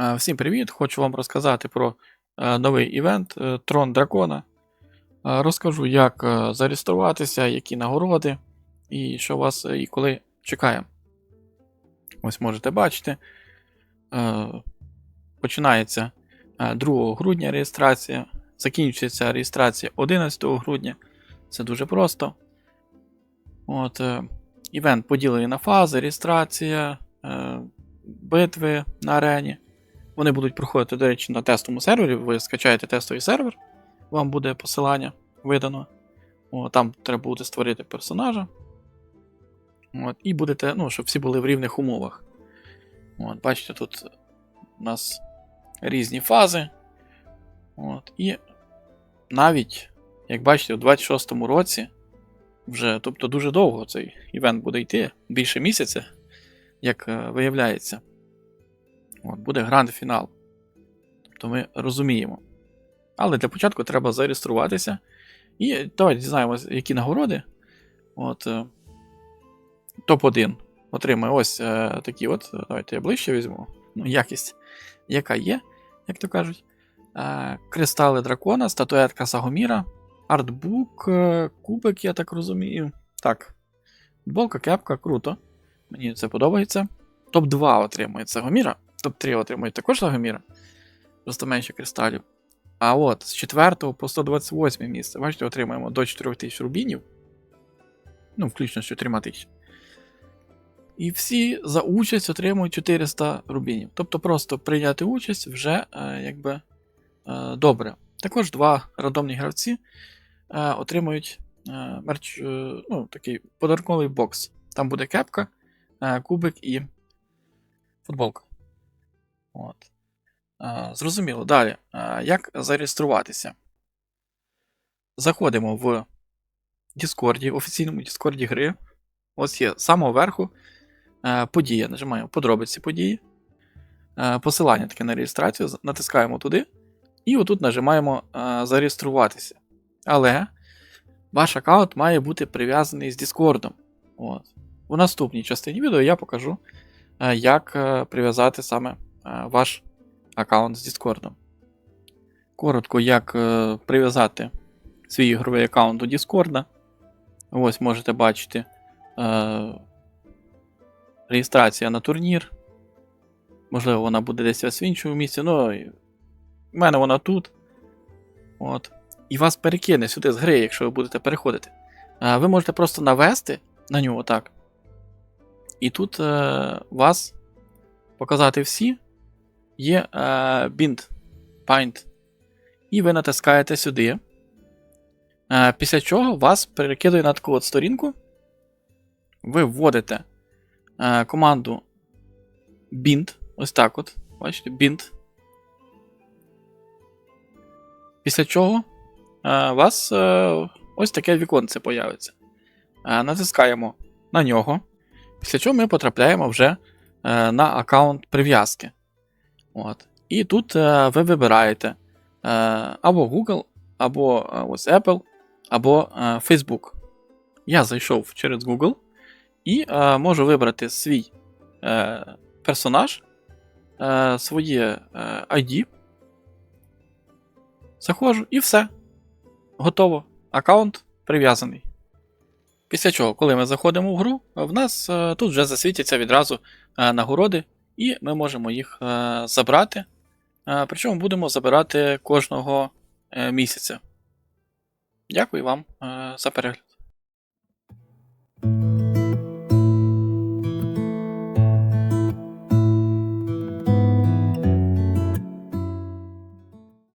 Е, Всім привіт! Хочу вам розказати про е, новий івент е, Трон Дракона. Розкажу, як зареєструватися, які нагороди і що вас і коли чекає. Ось можете бачити. Починається е, 2 грудня реєстрація, закінчується реєстрація 11 грудня. Це дуже просто. От, Івент поділений на фази, реєстрація, битви на арені. Вони будуть проходити, до речі, на тестовому сервері. Ви скачаєте тестовий сервер, вам буде посилання видано. О, там треба буде створити персонажа. От, і будете, ну, щоб всі були в рівних умовах. От, бачите, тут у нас різні фази. От, і навіть, як бачите, у 26-му році, вже, тобто дуже довго цей івент буде йти, більше місяця, як е, виявляється. От, буде гранд фінал. Тобто ми розуміємо. Але для початку треба зареєструватися. І давайте дізнаємося, які нагороди. От, е, Топ-1 отримає ось е, такі от. Давайте я ближче візьму. Ну, якість, яка є, як то кажуть. Е, Кристали дракона, статуетка Сагоміра, артбук, е, кубик, я так розумію. Так. Футболка, кепка, круто. Мені це подобається. Топ-2 отримує Сагоміра. Топ-3 отримують також Лагоміра. Просто менше кристалів. А от з 4 по 128 місце, бачите, отримаємо до 4000 рубінів. Ну, включно з 4000. І всі за участь отримують 400 рубінів. Тобто просто прийняти участь вже е, якби е, добре. Також два рандомні гравці е, отримують е, мерч, е, ну, такий подарунковий бокс. Там буде кепка, е, кубик і футболка. От. Зрозуміло. Далі. Як зареєструватися? Заходимо в Discord, офіційному Discord гри. Ось є з самого верху е, подія. Нажимаємо подробиці події. Е, посилання таке на реєстрацію. Натискаємо туди. І отут нажимаємо е, зареєструватися. Але ваш аккаунт має бути прив'язаний з Discord. От. У наступній частині відео я покажу, як прив'язати саме ваш аккаунт з Discord. Коротко, як е, прив'язати свій ігровий аккаунт до Discord. Ось можете бачити е, реєстрація на турнір. Можливо, вона буде десь в іншому місці. Ну, в мене вона тут. От. І вас перекине сюди з гри, якщо ви будете переходити. Е, ви можете просто навести на нього так. І тут е, вас показати всі є е, bind, bind. І ви натискаєте сюди. Е, після чого вас перекидує на таку от сторінку. Ви вводите е, команду bind. Ось так от. Бачите, bind. Після чого е, вас е, ось таке віконце появиться. Е, натискаємо на нього. Після чого ми потрапляємо вже е, на аккаунт прив'язки. От. І тут е, ви вибираєте е, або Google, або е, ось Apple, або е, Facebook. Я зайшов через Google і е, можу вибрати свій е, персонаж, е, своє е, ID. Заходжу і все. Готово. Аккаунт прив'язаний. Після чого, коли ми заходимо в гру, в нас е, тут вже засвітяться відразу е, нагороди, і ми можемо їх е, забрати. Е, причому будемо забирати кожного е, місяця. Дякую вам за перегляд.